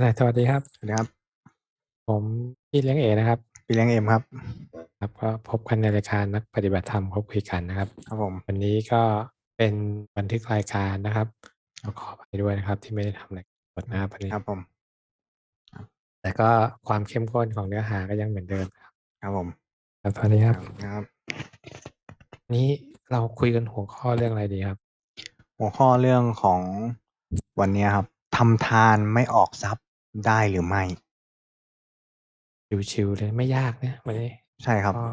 อ่าสวัสดีครับ สวัสดีครับ ผมพี่เลี้ยงเอนะครับ พี่เลี้ยงเอ็มครับ ครับก็พบกันในรายการนักปฏิบัติธรรมคบคุยกันนะครับ ครับผม วันนี้ก็เป็นบันทึกรายการนะครับก็ขอไปด้วยนะครับ ที่ไม่ได้ทำอะไรกดนะครับวันนี้ครับผม แต่ก็ความเข้มข้นของเนื้อหาก็ยังเหมือนเดิมครับ ครับผม ครับสวัสดีครับ ครับวันนี้เราคุยกันหัวข้อเรื่องอะไรดีครับ หัวข้อเรื่องของวันนี้ครับทำทานไม่ออกทรัพย์ ได้หรือไม่ ชิวๆเลยไม่ยากนะวันนี้ใช่ครับ ก็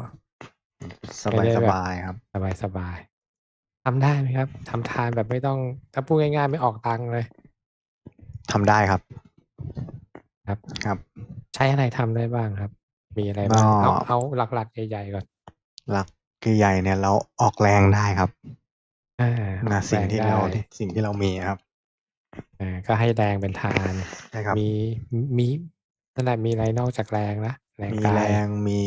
สไม่บายได้สแบบบายครับ สบายสบายๆทำได้ไหมครับทำทานแบบไม่ต้องถ้าพูดง่ายๆไม่ออกตังค์เลย ทำได้ครับ ครับ ครับ ใช้อะไรทำได้บ้างครับ มีอะไรบ้างก็ เอาเอาหลักๆใหญ่ๆก่อนหลักใหญ่ๆเนี่ยเราออกแรงได้ครับอ่าอนะอกสิ่งแรงที่ได้เราสิ่งที่เรามีครับ อ่า ก็ให้แรงเป็นทาน ใช่ครับ มี มี นั่นแหละ มีอะไรนอกจากแรงนะ แรงมีกาแรย ง มี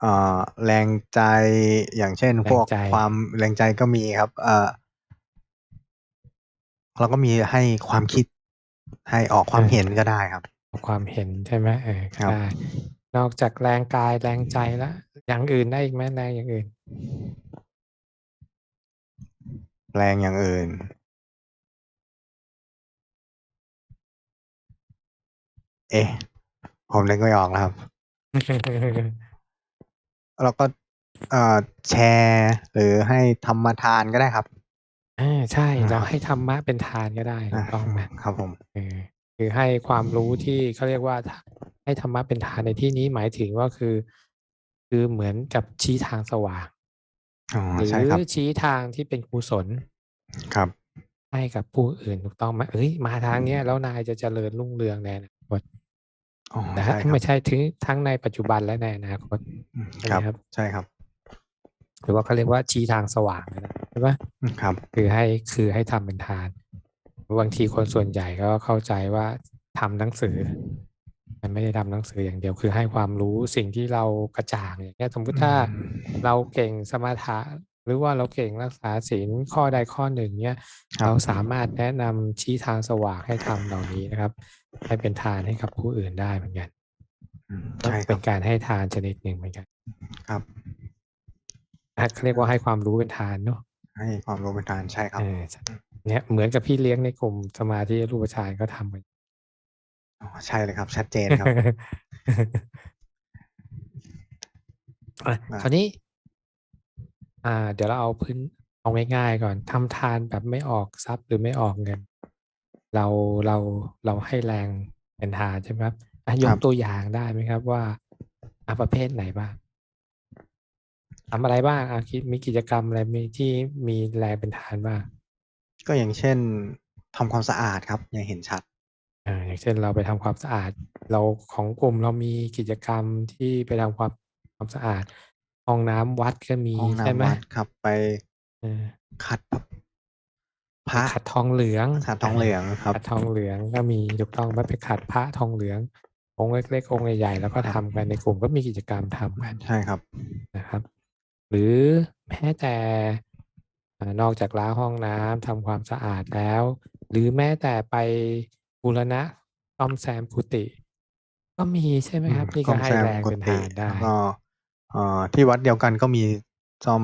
เอ่อ แรงใจ อย่างเช่น แรงพวกใจ ความ แรงใจก็มีครับ เอ่อเราก็มีให้ความคิด ให้ออกความเห็นก็ได้ครับเอาความเห็นใช่ไหม เออครับได้นอกจากแรงกาย แรงใจแล้ว อย่างอื่นได้อีกไหม แรงอย่างอื่น แรงอย่างอื่น เอ๊ะผมนึกไม่ออกแล้วครับเราก็เอ่อแชร์หรือให้ธรรมทานก็ได้ครับ อ่าใช่อ่าเราให้ธรรมะเป็นทานก็ได้ถูกต้องไหมครับผมเออคือให้ความรู้ที่เขาเรียกว่าให้ธรรมะเป็นทานในที่นี้หมายถึงว่าคือ คือเหมือนกับชี้ทางสว่างอ๋อหรือใช่ครับชี้ทางที่เป็นกุศลครับให้กับผู้อื่นถูกต้องไหมเอ้ย มาทางเนี้ยแล้วนายจะเจริญรุ่งเรืองในอนา คตอ๋อแต่ใช่ครับไม่ใช่ถึงทั้งในปัจจุบันและในอนาคตอืมใช่ไหมครับครับ ใช่ครับ หรือว่าเขาเรียกว่าชี้ทางสว่างนะใช่ไหมอืมครับ คือให้คือให้ทำเป็นทานบางทีคนส่วนใหญ่ก็เข้าใจว่าทำหนังสือ มันไม่ได้ทำหนังสืออย่างเดียว คือให้ความรู้สิ่งที่เรากระจ่างอย่างเงี้ยสมมติถ้าอืมเราเก่งสมถะหรือว่าเราเก่งรักษาศีลข้อใดข้อหนึ่งเนี้ยครับเราสามารถแนะนำชี้ทางสว่างให้ทำเหล่านี้นะครับ ให้เป็นทานให้กับผู้อื่นได้เหมือนกันอืมก็ใช่คเป็รับนการให้ทานชนิดหนึ่งเหมือนกัน ครับอะเขาเรียกว่าให้ความรู้เป็นทานเนาะให้ความรู้เป็นทานใช่ครับเออใช่เนี่ยเหมือนกับพี่เลี้ยงในกลุ่มสมาธิรูปฌานก็ทำกันอ๋อใช่เลยครับ ชัดเจนครับอะอะคราวนี้ อ่า เดี๋ยวเราเอาพื้นเอาง่ายๆก่อนทำทานแบบไม่ออกทรัพย์หรือไม่ออกเงิน เราเราเราให้แรงเป็นทานใช่ไหมครับอะยครักบตัวอย่างได้ไหมครับว่าอะประเภทไหนบ้างทำอะไรบ้างอะคิดมีกิจกรรมอะไรมีที่มีแรงเป็นทานบ้างก็อย่างเช่นทำความสะอาดครับอย่างเห็นชัดอ่าอย่างเช่นเราไปทำความสะอาด เราของกลุ่มเรามีกิจกรรมที่ไปทำความความสะอาดห้องน้ำวัดก็มีห้องใช่ไหมน้ำวัดครับ ไปเออขัด พไประขัดทองเหลืองขัดทองเหลืองครับขัดทองเหลืองก็มีถูกต้องไหมไปขัดพระทองเหลือง องค์เล็กๆองค์ใหญ่ๆแล้วก็คทำรับกันในกลุ่มก็มีกิจกรรมทำกันใช่ครับนะครับ หรือแม้แต่อ่านอกจากล้างห้องน้ำทำความสะอาดแล้ว หรือแม้แต่ไปบูรณะซ่อมแซมกุฏิก็มีใช่ไหมครับนี่ซ่ก็อมให้แซมแรงกุเป็นฏิทานได้แล้วก็เอ่อที่วัดเดียวกันก็มีซ่อม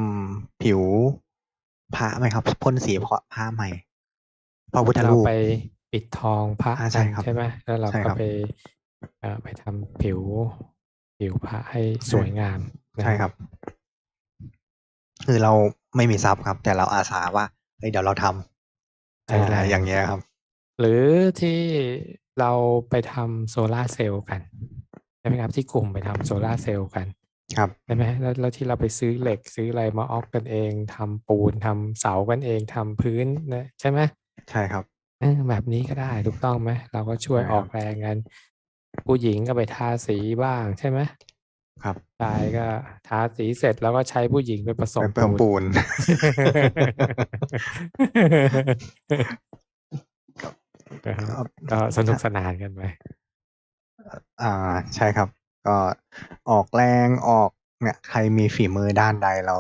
ผิว พระไหมครับพ่นสีพระพระใหม่พระพุทธถ้าเรารูปไปปิดทองพระอ่าใช่กันครับใช่ไหมแล้วเราใช่ก็ครับไปเอ่อไปทำผิวผิวพระให้สวยงามนะใช่ครับ คือเราไม่มีทรัพย์ครับ แต่เราอาสาว่าเฮ้ยเดี๋ยวเราทำใช้แรงอ่าอย่างเงี้ยครับ หรือที่เราไปทำโซลาร์เซลล์กันใช่ไหมครับที่กลุ่มไปทำโซลาร์เซลล์กัน ครับใช่ไหมแล้วแล้วที่เราไปซื้อเหล็กซื้ออะไรมาออกกันเองทำปูนทำเสากันเองทำพื้นนะใช่ไหมใช่ครับเออแบบนี้ก็ได้ถูกต้องไหมเราก็ช่วยใช่ครับออกแรงกัน ผู้หญิงก็ไปทาสีบ้างใช่ไหมครับชายก็ทาสีเสร็จแล้วก็ใช้ผู้หญิงไปผสมเป็นเพิ่มปูนปูนนะครับก็สนุกสนานกันไปอ่าใช่ครับ ก็ออกแรงออกเนี่ยใครมีฝีมือด้านใดเรา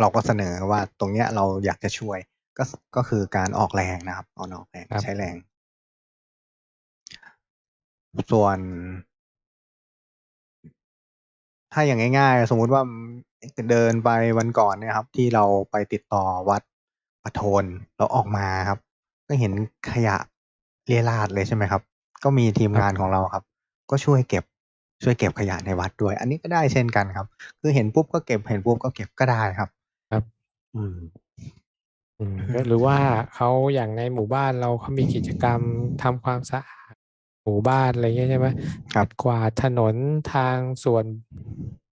เราก็เสนอว่าตรงเนี้ยเราอยากจะช่วย ก็ก็คือการออกแรงนะครับเอาออกแรงครับ ใช้แรง ส่วน ถ้าอย่างง่ายๆ สมมุติว่าเดินไปวันก่อนเนี่ยครับ ที่เราไปติดต่อวัดประโทนแล้วออกมาครับ ก็เห็นขยะเรี่ยราดเลยใช่ไหมครับ ก็มีทีมครับ งานของเราครับ ก็ช่วยเก็บ ช่วยเก็บขยะในวัดด้วย อันนี้ก็ได้เช่นกันครับ คือเห็นปุ๊บก็เก็บเห็นปุ๊บก็เก็บก็ได้ครับ ครับ อืมอืมก็หรือว่าเขาอย่างในหมู่บ้านเราเขามีกิจกรรมทำความสะอาดหมู่บ้านอะไรเงี้ยใช่ไหมครับปัดกวาดถนนทางส่วน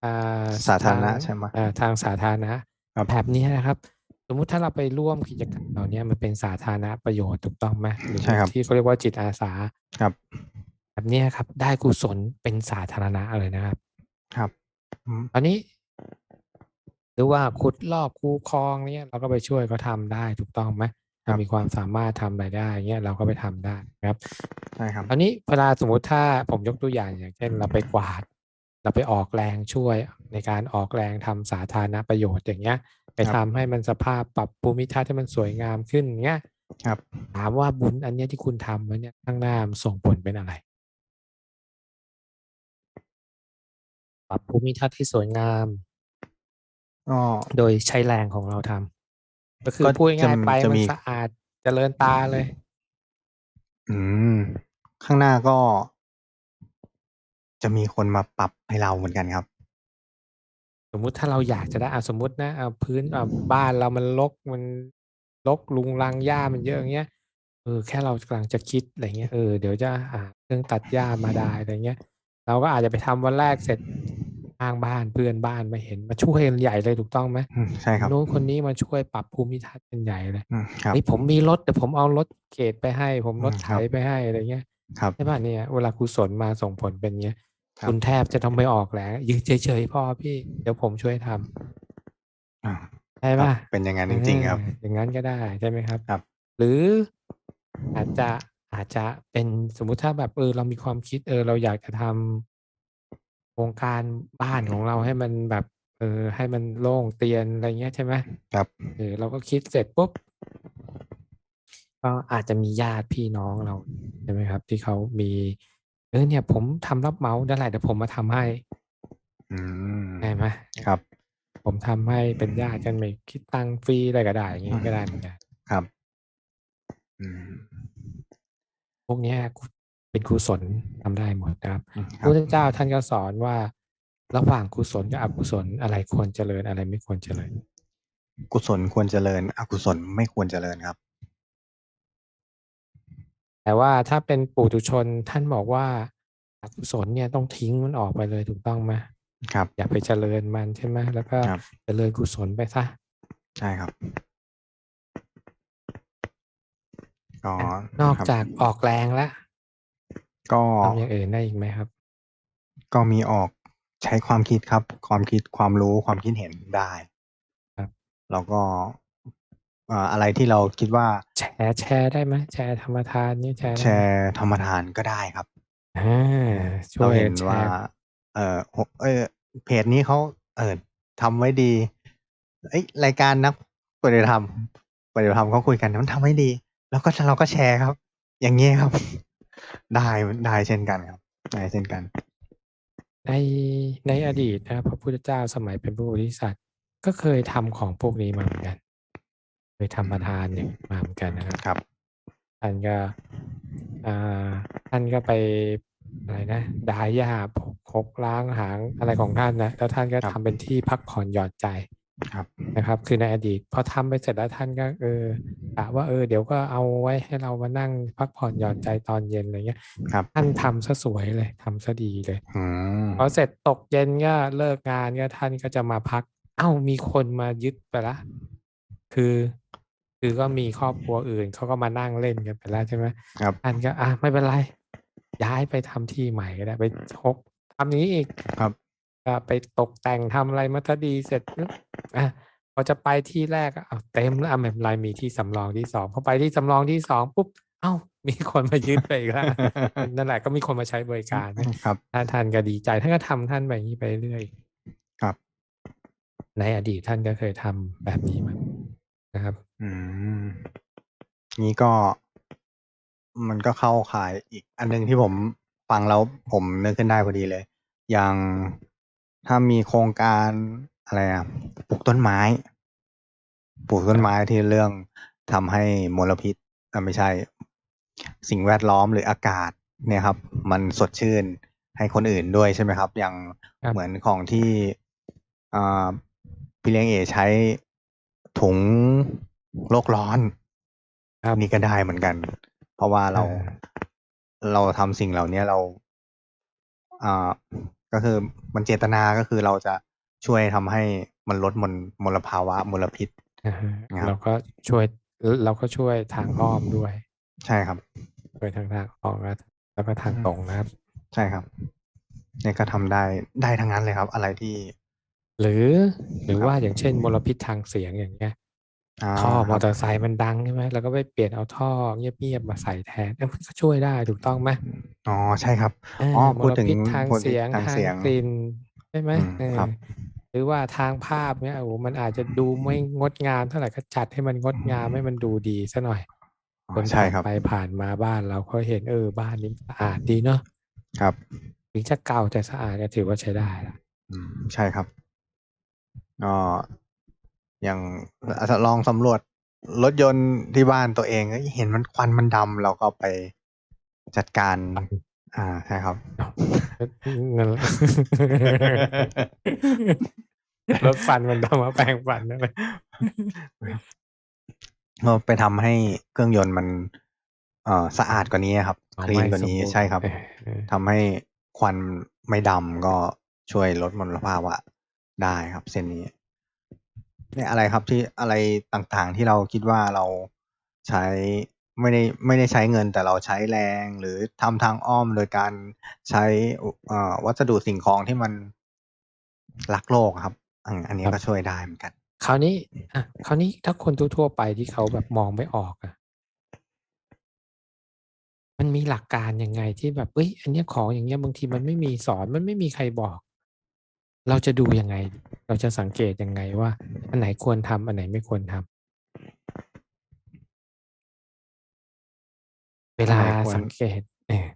อ่าสาธารณะทงใช่ไหมอ่าทางสาธารณะครับแบบเนี้ยนะครับ สมมุติถ้าเราไปร่วมกิจกรรมเหล่านี้มันเป็นสาธารณประโยชน์ถูกต้องไหมหรือใช่ครับที่เขาเรียกว่าจิตอาสาครับ แบบเนี้ยครับ ได้กุศลเป็นสาธารณะเลยนะครับ ครับอืมตอนนี้ หรือว่าขุดลอกคูคลองเนี้ยเราก็ไปช่วยเขาทำได้ถูกต้องไหมครัเราบมีความสามารถทำรายได้เงี้ยเราก็ไปทำได้นะครับใช่ครับตอนนี้เวลาสมมุติถ้าผมยกตัวอย่างอย่างเช่น เราไปกวาด เราไปออกแรงช่วยในการออกแรงทำสาธารณประโยชน์อย่างเงี้ย ไปครัทำบให้มันสภาพปรับภูมิทัศน์ให้มันสวยงามขึ้นเงี้ยครับ ถามว่าบุญอันเนี้ยที่คุณทำไว้เนี่ยข้างหน้ามันส่งผลเป็นอะไร รับภูมิทัศน์ให้สวยงามก็โดยใช้แรงของเราทำก็คือก็พูดจะง่ายๆไปจะมันมีสะอาดเจริญตาเลย อืม ข้างหน้าก็ จะมีคนมาปรับให้เราเหมือนกันครับ สมมุติถ้าเราอยากจะได้อะสมมุตินะเอาพื้นอะบ้านเรามันรกมันรกลุงรังหญ้ามันเยอะอย่างเงี้ยเออแค่เรากำลังจะคิดอะไรเงี้ยเออเดี๋ยวจะหาเครื่องตัดหญ้ามาได้อะไรเงี้ยเราก็อาจจะไปทำวันแรกเสร็จ ข้างบ้านเพื่อนบ้านมาเห็นมาช่วยกันใหญ่เลยถูกต้องไหมอืมใช่ครับนนู้นคนนี้มาช่วยปรับภูมิทัศน์กันใหญ่เลยอืมครับเฮ้ยผมมีรถเดี๋ยวผมเอารถเกรดไปให้ ผมรถอืมไถครับไปให้อะไรเงี้ยครับใช่ป่ะเนี่ยเวลากุศลมาส่งผลเป็นเงี้ยครับคุณแทบจะต้องไปออกแรงยืนเฉยๆพ่อพี่เดี๋ยวผมช่วยทำอ่าใช่ครับป่ะเป็นอย่างนั้นจริง ๆ ครับเอออย่างนั้นก็ได้ใช่ไหมครับครับ หรืออาจจะอาจจะเป็นสมมุติถ้าแบบเออเรามีความคิดเออเราอยากจะทำ โครงการบ้านของเราให้มันแบบเออให้มันโล่งเตียนอะไรเงี้ยใช่ไหมครับเออเราก็คิดเสร็จปุ๊บก็อาจจะมีญาติพี่น้องเราใช่ไหมครับ ที่เขามี เออเนี่ย ผมทำรับเหมาได้แหละเดี๋ยวผมมาทำให้อืมได้ไหมครับ ผมทำให้เป็นญาติกันไม่คิดตังค์ฟรีอะไรก็ได้อย่างงี้อืมก็ได้เหมือนกันครับอืมพวกเนี้ยกุ เป็นกุศลทำได้หมดนะครับอืมพคระรับพุทธเจ้าท่านก็สอนว่า ระหว่างกุศลกับอกุศลอะไรควรเจริญอะไรไม่ควรเจริญ กุศลควรเจริญ อกุศลไม่ควรเจริญครับ แต่ว่าถ้าเป็นปุถุชนท่านบอกว่าอกุศลเนี่ยต้องทิ้งมันออกไปเลยถูกต้องไหมครับ อย่าไปเจริญมันใช่ไหมแล้วก็ครับเจริญกุศลไปซะใช่ครับก็อะนอกครับจากออกแรงแล้ว ก็ ทำอย่างอื่นได้อีกไหมครับ ก็มีออก ใช้ความคิดครับ ความคิด ความรู้ ความคิดเห็นได้ ครับ แล้วก็ อ่า อะไรที่เราคิดว่า แชร์ แชร์ได้ไหม แชร์ธรรมทานนี่แชร์ได้แชไหม ร์ธรรมทานก็ได้ครับอ่าช่เราวยเห็นแชว่า ร์ เออโหเออเพจนี้เขา เออทำไว้ดีเอ้ย รายการนักปฏิบัติธรรม ปฏิบัติธรรมเขาคุยกัน มันทำไว้ดี แล้วก็ เราก็แชร์ครับ อย่างนี้ยครับ ได้ได้เช่นกันครับได้เช่นกัน ในในอดีตนะพระพุทธเจ้าสมัยเป็นพระโพธิสัตว์ก็เคยทำของพวกนี้มาเหมือนกัน เคยทำประทานอย่างมาเหมือนกันนะครับครับท่านก็อ่าท่านก็ไปอะไรนะดายหญ้าพกคกล้างหางอะไรของท่านนะแล้วท่านก็ครับทำเป็นที่พักผ่อนหย่อนใจ ครับนะครับ คือในอดีตพอทำไปเสร็จแล้วท่านก็เออกะว่าเออเดี๋ยวก็เอาไว้ให้เรามานั่งพักผ่อนหย่อนใจตอนเย็นอะไรเงี้ยครับท่านทำซะสวยเลยทำซะดีเลยอืมพอเสร็จตกเย็นก็เลิกงานก็ท่านก็จะมาพัก เอ้ามีคนมายึดไปละคือคือก็มีครอบครัวอื่นเขาก็มานั่งเล่นกันไปแล้วใช่ไหมครับท่านก็อะไม่เป็นไร ย้ายไปทำที่ใหม่ก็ได้ไปชกทำอย่างนี้อีกครับ ก็ไปตกแต่งทำอะไรมาถ้าดีเสร็จปุ๊บอะพอจะไปที่แรกก็เอาเต็มแล้วอะไม่เป็นไรมีที่สำรองที่สองพอไปที่สำรองที่สองปุ๊บ เอ้า มีคนมายึดไปอีกแล้วนั่นแหละก็มีคนมาใช้บริการนะครับท่านท่านก็ดีใจท่านก็ทำท่านแบบนี้ไปเรื่อยครับ ในอดีตท่านก็เคยทำแบบนี้มานะครับ อืมนี้ก็ มันก็เข้าข่ายอีกอันหนึงที่ผมฟังฟังแล้วผมนึกขึ้นได้พอดีเลย อย่าง ถ้ามีโครงการอะไรอะปลูกต้นไม้ ปลูกต้นไม้ที่เรื่องทำให้มลพิษอะไม่ใช่ สิ่งแวดล้อมหรืออากาศเนี่ยครับ มันสดชื่นให้คนอื่นด้วยใช่ไหมครับ อย่างครับ เหมือนของที่อ่าพี่เลี้ยงเอใช้ถุงโลกร้อน ครับ นี่ก็ได้เหมือนกัน เพราะว่าเราอ่าเราทำสิ่งเหล่านี้เราอ่า ก็คือมันเจตนาก็คือเราจะช่วยทำให้มันลดมลมลภาวะมลพิษอ่าฮะครับเราก็ช่วยเราก็ช่วยทางอ้อมด้วย ใช่ครับช่วยทางทางอ้อมแล้วแล้วก็ทางตรงนะครับ ใช่ครับเนี่ยก็ทำได้ได้ทั้งนั้นเลยครับ อะไรที่ หรือหรือครับว่าอย่างเช่นมลพิษทางเสียงอย่างเงี้ย อ่าท่อมคอรับ เตอร์ไซค์มันดัง ใช่ไหม เราก็ไปเปลี่ยนเอาท่อเงียบ ๆ มาใส่แทน เอ้ยมันก็ช่วยได้ ถูกต้องไหม อ๋อ ใช่ครับอ่าอ๋อ มพูดลถึงพิษทางพูดถึเสียง ทางทางเสียง กลิ่น ใช่ไหม อืม เออครับ หรือว่าทางภาพเนี้ย โอ้โหมันอาจจะดูไม่งดงามเท่าไหร่ก็จัดให้มันงดงาม ให้มันดูดีซะหน่อย อ๋อคนใช่ผ่านครับไปผ่านมาบ้านเราก็เห็น เออ บ้านนี้สะอาดดีเนาะ ครับ ถึงจะเก่าแต่สะอาด ก็ถือว่าใช้ได้ละอืม ใช่ครับ ก็ อย่างลองสำรวจรถยนต์ที่บ้านตัวเองเอ้ยเห็นมันควันมันดำเราก็ไปจัดการ อ่าใช่ครับเงินรถฟันมันต้องมาแปลงฟันนั่นเลยเราไปทำให้เครื่องยนต์มัน เอ่อสะอาดกว่านี้ครับเอาคลีนไม่กว่านี้สมบูรณ์ใช่ครับเออเออทำให้ควันไม่ดำก็ช่วยลดมลภาวะได้ครับ เส้นนี้ เนี่ยอะไรครับที่ อะไรต่าง ๆ ที่เราคิดว่าเราใช้ ไม่ได้ ไม่ได้ใช้เงิน แต่เราใช้แรง หรือทำทางอ้อมโดยการใช้เอ่อ วัสดุสิ่งของที่มัน รักโลกครับอันอันนี้ก็ช่วยได้เหมือนกัน คราวนี้อะคราวนี้ถ้าคนทั่ว ๆ ไปที่เขาแบบมองไม่ออกอะมันมีหลักการยังไงที่แบบเอ้ย อันเนี้ยของอย่างเงี้ย บางทีมันไม่มีสอน มันไม่มีใครบอก เราจะดูยังไง เราจะสังเกตยังไงว่า อันไหนควรทำอันไหนไม่ควรทำเวลาสังเกตเออ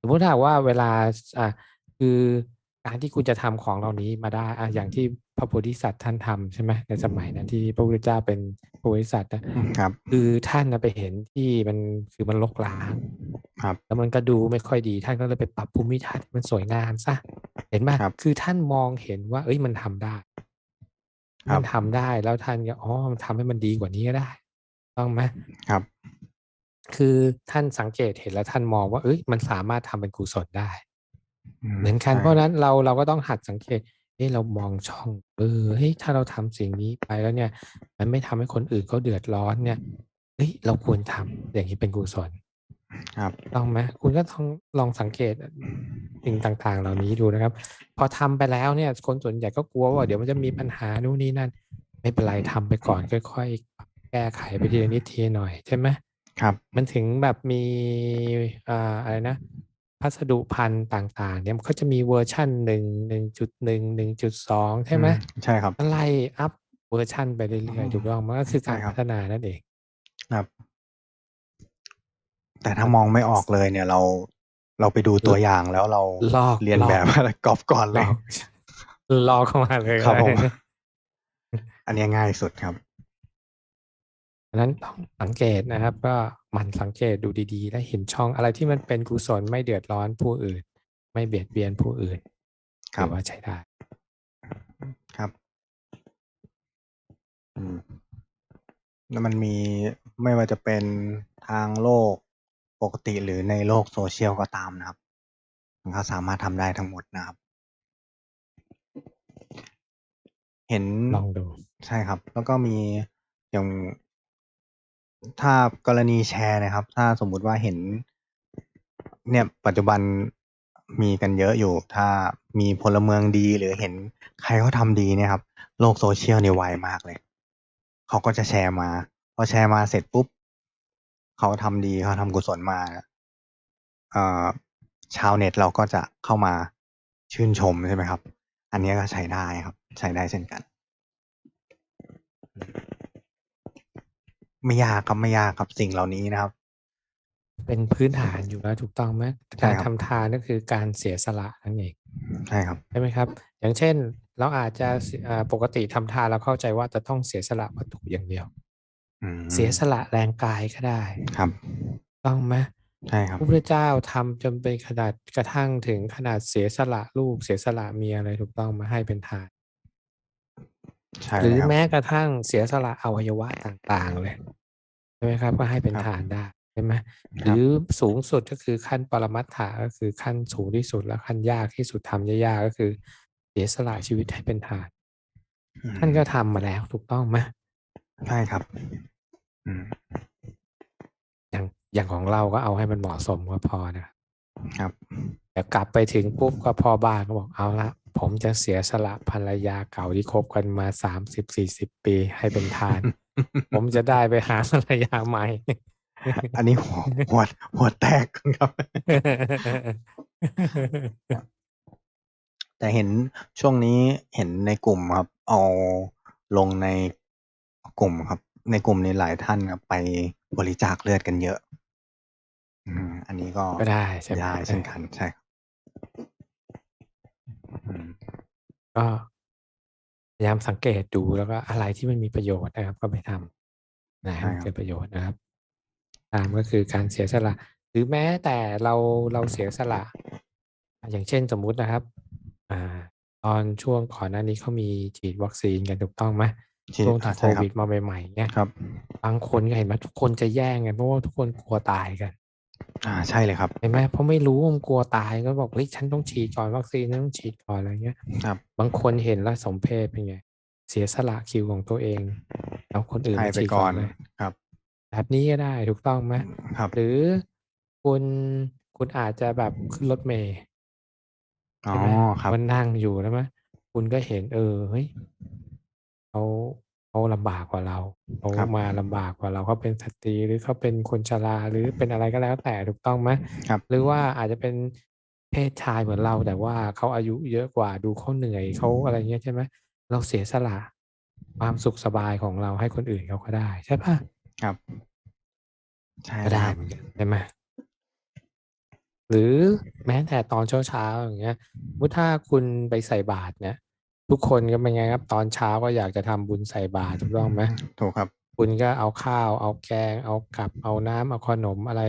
สมมติถ้าว่าเวลาอ่าคือการที่คุณจะทำของเหล่านี้มาได้อะอย่างที่ พระโพธิสัตว์ท่านทำใช่ไหมในสมัยนั้นที่พระพุทธเจ้าเป็นพระโพธิสัตว์นะครับ คือท่านนะไปเห็นที่มันคือมันรกร้างครับ แล้วมันก็ดูไม่ค่อยดีท่านก็เลยไปปรับภูมิทัศน์ให้มันสวยงามซะเห็นไหมครับคือท่านมองเห็นว่า เอ้ยมันทำได้ครัมับนทำได้แล้วท่านก็อ๋อมันทำให้มันดีกว่านี้ก็ได้ ต้องไหมครับ คือท่านสังเกตเห็นแล้วท่านมองว่า เอ้ยมันสามารถทำเป็นกุศลได้ เหมือนกันใช่เพราะฉะนั้นเราเราก็ต้องหัดสังเกต เฮ้ยเรามองช่อง เออ เฮ้ย ถ้าเราทำสิ่งนี้ไปแล้วเนี่ย มันไม่ทำให้คนอื่นเขาเดือดร้อนเนี่ย เฮ้ย เราควรทำ อย่างนี้เป็นกุศล ครับ ต้องไหม คุณก็ต้องลองสังเกตสิ่งต่างๆ เหล่านี้ดูนะครับ พอทำไปแล้วเนี่ย คนส่วนใหญ่ก็กลัวว่าเดี๋ยวมันจะมีปัญหานู่นนี่นั่น ไม่เป็นไรทำไปก่อนค่อยๆ แก้ไขไปทีละนิดทีละหน่อยใช่ไหมครับ มันถึงแบบมีอ่าอะไรนะ พัสดุพันธุ์ต่างๆ เนี่ยมันก็จะมีเวอร์ชันหนึ่งหนึ่งจุดหนึ่งหนึ่งจุดสองใช่ไหมอืใช่ครับไล่อัพเวอร์ชันไปเรื่อยๆถูกต้องมันก็คือการใช่ครับพัฒนานั่นเองครับ แต่ถ้ามองไม่ออกเลยเนี่ยเราเราไปดูตัวอย่างแล้วเราลอกเรียนลอกแบบอะไรกอบก่อนลเลยอกลอกเข้ามาเลยครับก็ผมได้อันนี้ง่ายสุดครับดัง นั้นต้องสังเกตนะครับ ก็หมันสังเกตดูดีๆ และเห็นช่องอะไรที่มันเป็นกุศลไม่เดือดร้อนผู้อื่น ไม่เบียดเบียนผู้อื่นครับถือว่าใช้ได้ครับอืมแล้วมันมีไม่ว่าจะเป็นทางโลกปกติหรือในโลกโซเชียลก็ตามนะครับ มันก็สามารถทำได้ทั้งหมดนะครับ เห็นลองดูใช่ครับ แล้วก็มีอย่าง ถ้ากรณีแชร์นะครับ ถ้าสมมุติว่าเห็น เนี่ย ปัจจุบันมีกันเยอะอยู่ ถ้ามีพลเมืองดี หรือเห็นใครเขาทำดีเนี่ยครับ โลกโซเชียลเนี่ยไวมากเลย เขาก็จะแชร์มา พอแชร์มาเสร็จปุ๊บ เขาทำดี เขาทำกุศลมา เอ่อ ชาวเน็ตเราก็จะเข้ามาชื่นชม ใช่ไหมครับ อันนี้ก็ใช้ได้ครับ ใช้ได้เช่นกัน ไม่ยากครับไม่ยากครับสิ่งเหล่านี้นะครับ เป็นพื้นฐานอยู่แล้วถูกต้องไหมใช่การครับ ทำทานก็คือการเสียสละนั่นเอง ใช่ครับ ใช่ไหมครับ อย่างเช่น เราอาจจะเสียอ่าปกติทำทานเราเข้าใจว่าจะต้องเสียสละวัตถุอย่างเดียว อืมเสียสละแรงกายก็ได้ครับ ต้องไหมใช่ครับพระพุทธเจ้าทำจนเป็นขนาดกระทั่งถึงขนาดเสียสละลูกเสียสละเมียอะไรถูกต้องมาให้เป็นทานใช่ หรือเลยครับแม้กระทั่งเสียสละอวัยวะต่างๆเลยใช่ไหมครับ ก็ให้เป็นครับทานได้ใช่ไหมคหรับรือสูงสุดก็คือขั้นปรมัตถะก็คือขั้นสูงที่สุดและขั้นยากที่สุดทำยากๆก็คือ เสียสละชีวิตให้เป็นทานอืมท่านก็ทำมาแล้วถูกต้องไหมใช่ครับอืมอย่างอย่างของเราก็เอาให้มันเหมาะสมก็พอนะครับ ครับแต่กลับไปถึงปุ๊บก็พ่อบ้านก็บอกเอาละ ผมจะเสียสละภรรยาเก่าที่คบกันมาสามสิบสี่สิบปีให้เป็นทาน ผมจะได้ไปหาภรรยาใหม่ อันนี้หัวหัวหัวแตกครับ แต่เห็นช่วงนี้เห็นในกลุ่มครับ เอาลงในกลุ่มครับ ในกลุ่มนี้หลายท่านครับไปบริจาคเลือดกันเยอะอืมอันนี้ก็ก็ได้ใช่ไหมได้เช่นกันใช่ครับ อืม ก็พยายามสังเกตดู แล้วก็อะไรที่มันมีประโยชน์นะครับ ก็ไปทำนะให้มันเกิดประโยชน์นะครับ ตามก็คือการเสียสละ หรือแม้แต่เราเราเสียสละอย่างเช่นสมมุตินะครับ อ่า ตอนช่วงก่อนหน้านี้เขามีฉีดวัคซีนกันถูกต้องไหมฉีดช่วงที่อ่าโคใช่ครับวิดมาใหม่ๆเนี่ยครับ บางคนก็เห็นไหมทุกคนจะแย่งกันเพราะว่าทุกคนกลัวตายกัน อ่า ใช่เลยครับ เห็นไหมเพราะไม่รู้ว่ามันกลัวตายก็บอกเฮ้ยฉันต้องฉีดก่อนวัคซีนฉันต้องฉีดก่อนอะไรเงี้ยครับ บางคนเห็นแล้วสมเพศเป็นไง เสียสละคิวของตัวเอง แล้วคนอื่นให้มาไปฉีดก่ก่ออนนเลยครับ แบบนี้ก็ได้ถูกต้องไหมครับ หรือคุณคุณอาจจะแบบขึ้นรถเมล์อ๋อใช่ไหมครับมันนั่งอยู่แล้วไหมคุณก็เห็นเออเฮ้ยเขา เขาลำบากกว่าเราเขาครับมาลำบากกว่าเราเขาเป็นสตรีหรือเขาเป็นคนชราหรือเป็นอะไรก็แล้วแต่ถูกต้องไหมครับหรือว่าอาจจะเป็นเพศชายเหมือนเรา แต่ว่าเขาอายุเยอะกว่าดูเขาเหนื่อยเขาอะไรเงี้ยใช่ไหมเราเสียสละความสุขสบายของเราให้คนอื่นเขาก็ได้ ใช่ปะครับใช่ก็เลยได้ครับเหมือนกันใช่ไหมหรือแม้แต่ตอนเช้าเช้าๆอย่างเงี้ยสมมุติถ้าคุณไปใส่บาตรเนี่ย ทุกคนก็เป็นไงครับ ตอนเช้าก็อยากจะทำบุญใส่บาตรถูกต้องไหมถูกครับ คุณก็เอาข้าว เอาแกง เอากับ เอาน้ำเอาขนมอะไร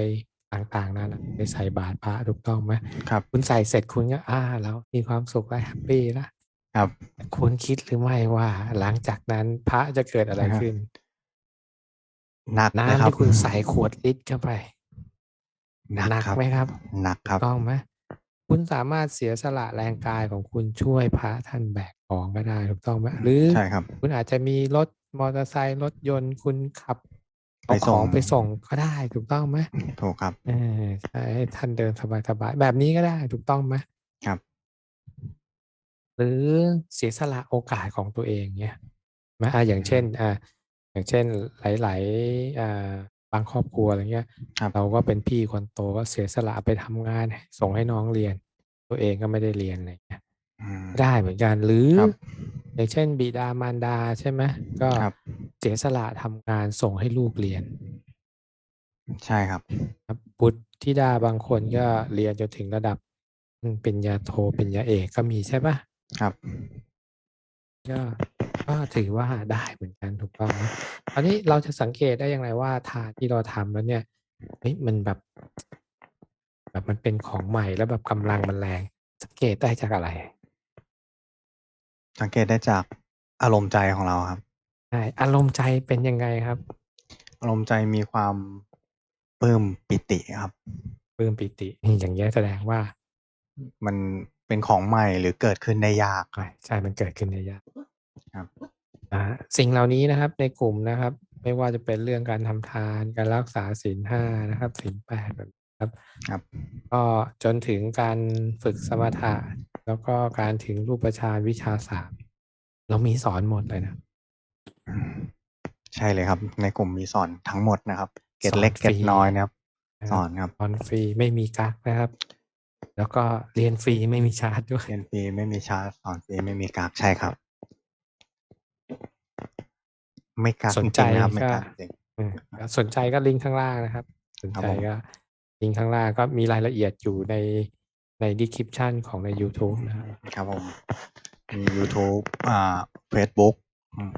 ต่างๆนั่นน่ะไปใส่บาตรพระถูกต้องไหมครับ คุณใส่เสร็จคุณก็อ่าแล้วมีความสุขและแฮปปี้ละครับแต่คุณคิดหรือไม่ว่า หลังจากนั้นพระจะเกิดอะไรครับขึ้นหนักนะน้ำครับที่คุณใส่ขวดลิตรเข้าไปหนักหนักครับไหมครับหนักครับถูกต้องไหมคุณสามารถเสียสละแรงกายของคุณช่วยพระท่านแบก ของก็ได้ถูกต้องไหมหรือใช่ครับ คุณอาจจะมีรถมอเตอร์ไซค์รถยนต์คุณขับไปเอาขส่องงไปส่งก็ได้ถูกต้องไหมถูกครับเออใช่ให้ท่านเดินสบายๆแบบนี้ก็ได้ถูกต้องไหมครับ หรือเสียสละโอกาสของตัวเองเนี่ยนะอะอย่างเช่นอ่าอย่างเช่นหลายๆอ่าบางครอบครัวอะไรเงี้ยครับเราก็เป็นพี่คนโตก็เสียสละไปทำงานให้ส่งให้น้องเรียน ตัวเองก็ไม่ได้เรียนอะไรเงี้ยอืม ได้เหมือนกันหรือครับ อย่างเช่น บิดามารดาใช่ไหมก็ครับ เสียสละทำงานส่งให้ลูกเรียนใช่ครับ ครับบุตรธิดาบางคนก็เรียนจนถึงระดับเป็นญาโทเป็นญาเอกก็มีใช่ปะครับ ก็ก็ถือว่าได้เหมือนกันถูกต้องไหมตอนนี้เราจะสังเกตได้อย่างไรว่าทานที่เราทำแล้วเนี่ยเฮ้ยมันแบบ แบบมันเป็นของใหม่แล้วแบบกำลังมันแรง สังเกตได้จากอะไร สังเกตได้จากอารมณ์ใจของเราครับใช่อารมณ์ใจเป็นยังไงครับ อารมณ์ใจมีความปลื้มปิติครับปลื้มปิตินี่อย่างเงี้ยแสดงว่า มันเป็นของใหม่หรือเกิดขึ้นได้ยากคใช่รับใช่มันเกิดขึ้นได้ยากครับอ่าสิ่งเหล่านี้นะครับในกลุ่มนะครับ ไม่ว่าจะเป็นเรื่องการทำทานการรักษาศีลห้านะครับศีลแปดแบบนี้ครับ ครับ ก็จนถึงการฝึกสมถะ แล้วก็การถึงรูปฌานวิชาสามเรามีสอนหมดเลยนะอืมใช่เลยครับ ในกลุ่มมีสอนทั้งหมดนะครับ เกร็ดสอนเล็กเกร็ดฟรีน้อยนะครับนะคสรับอนครับสอนฟรีไม่มีกักนะครับ แล้วก็เรียนฟรีไม่มีชาร์จด้วยเรียนฟรีไม่มีชาร์จสอนฟรีไม่มีกากใช่ครับ ไม่กากสจนริใจงๆนะครับไม่ก็กากจริงอืมสนใจก็ลิงก์ข้างล่างนะครับ สนครับใจผมก็ลิงก์ข้างล่างก็มีรายละเอียดอยู่ใน ใน description ของใน YouTube นะครับครับผมมี YouTube อ่า Facebook อืม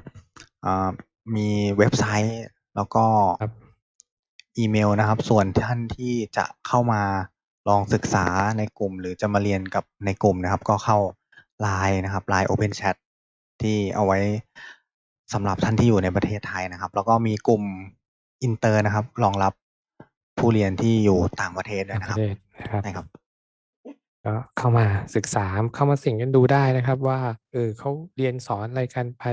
อ่ามีเว็บไซต์แล้วก็ครับอีเมลนะครับ ส่วนท่านที่จะเข้ามาลองศึกษาในกลุ่ม หรือจะมาเรียนกับในกลุ่มนะครับ ก็เข้า Line นะครับ Line Open Chat ที่เอาไว้สำหรับท่านที่อยู่ในประเทศไทยนะครับ แล้วก็มีกลุ่มอินเตอร์นะครับรองรับผู้เรียนที่อยู่ต่างประเทศด้วยต่างนะปคระรับเทศนะครับใช่ครับ ก็เข้ามาศึกษาเข้ามาสิ่งกันดูได้นะครับว่าเออเขาเรียนสอนอะไรกันไป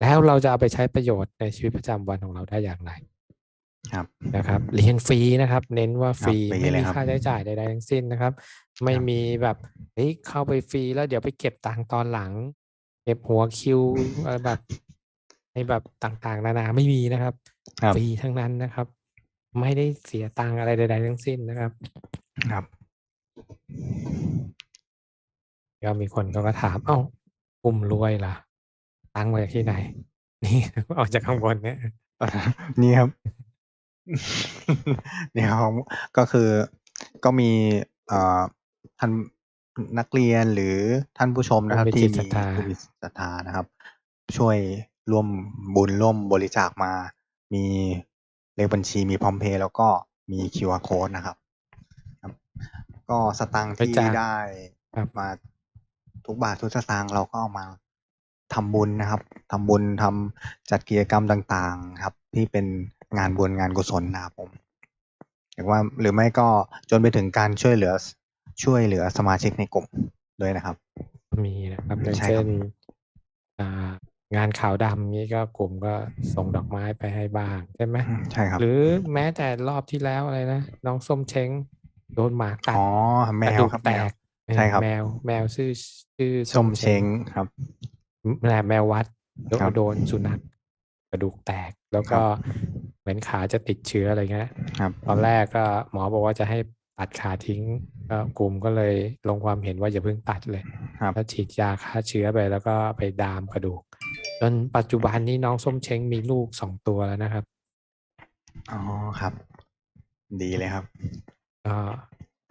แล้วเราจะเอาไปใช้ประโยชน์ในชีวิตประจำวันของเราได้อย่างไรครับนะครับเรียนฟรีนะครับ เน้นว่าฟรีครับฟรีไม่เลมียครับค่าใช้จ่ายใดๆทั้งสิ้นนะครับ ไม่ครับมีแบบเฮ้ยเข้าไปฟรีแล้วเดี๋ยวไปเก็บตังค์ตอนหลัง เก็บหัวคิวอะไรแบบในแบบต่างๆ นานาไม่มีนะครับครับฟรีทั้งนั้นนะครับ ไม่ได้เสียตังค์อะไรใดๆทั้งสิ้นนะครับ ครับ ก็มีคนเขาก็ถามเอ้ากลุ่มรวยล่ะ ตังค์มาจากที่ไหน นี่ ออกจากข้างบนเนี่ย นี่ครับนี่ครับก็คือก็มีเอ่อท่านนักเรียนหรือท่านผู้ชมนะครับ ผู้มีที่จิตศรัมีทธา ผู้มีศรัทธานะครับ ช่วยร่วมบุญร่วมบริจาคมา มีเลขบัญชีมีพร้อมเพย์แล้วก็มี QR code นะครับครับ ก็สตางค์บริที่จาคได้ครับมาทุกบาททุกสตางค์เราก็เอามาทำบุญนะครับทำบุญทำจัดกิจกรรมต่างๆครับ ที่เป็นงานบุญงานกุศลนะครับผมหรือว่าหรือไม่ก็จนไปถึงการช่วยเหลือช่วยเหลือสมาชิกในกลุ่มด้วยนะครับ มีนะครับอย่างใช่เช่ครันบอ่างานขาวดำนี้ก็กลุ่มก็ส่งดอกไม้ไปให้บ้างใช่ไหมอืมใช่ครับ หรือแม้แต่รอบที่แล้วอะไรนะน้องส้มเช้ง โดนหมากัดอ๋อแมกระวดูกครับแตแมวกเออใช่ครับแมวแมวชื่อชื่อส้มเช้งครับแมวแมววัดโดนครับโดนสุนัขกระดูกแตกแล้วก็เหมือนขาจะติดเชื้ออะไรเงี้ยครับตอนแรกก็หมอบอกว่าจะให้ตัดขาทิ้งก็กลุ่มก็เลยลงความเห็นว่าอย่าเพิ่งตัดเลยครับแล้วฉีดยาฆ่าเชื้อไปแล้วก็ไปดามกระดูกจนปัจจุบันนี้น้องส้มเช้งมีลูกสองตัวแล้วนะครับ อ๋อครับ ดีเลยครับ ก็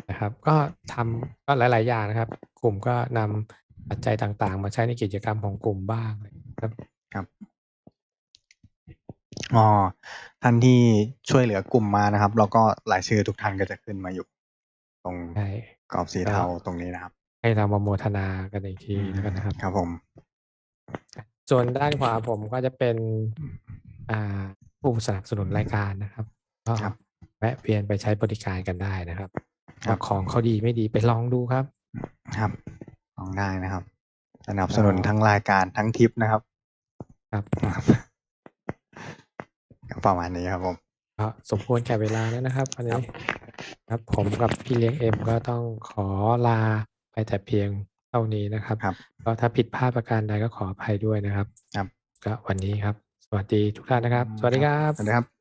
นะครับก็ทำก็หลาย ๆ อย่างนะครับ กลุ่มก็นำปัจจัยต่าง ๆ มาใช้ในกิจกรรมของกลุ่มบ้างครับครับอ๋อท่านที่ช่วยเหลือกลุ่มมานะครับ แล้วก็รายชื่อทุกท่านก็จะขึ้นมาอยู่ ตรงใช่กรอบสีก็เทาตรงนี้นะครับ ให้เรามาโมทนากันอีกทีแล้วกันนะครับ ครับผม ส่วนด้านขวาผมก็จะเป็น อ่าผู้สนับสนุนรายการนะครับก็ครับ แวะเวียนไปใช้บริการกันได้นะครับครัว่าบของเขาดีไม่ดีไปลองดูครับ ครับลองได้นะครับสนับสนุนก็ทั้งรายการทั้งทริปนะครับ ครับครับก็ประมาณนี้ครับผมก็สมควรแก่เวลาแล้วนะครับวันนี้ครับผมกับพี่เลี้ยงเอ็มก็ต้องขอลาไปแต่เพียงเท่านี้นะครับครับก็ถ้าผิดพลาดประการใดก็ขออภัยด้วยนะครับ ครับก็วันนี้ครับ สวัสดีทุกท่านนะครับ สวัสดีครับสวัสดีครับ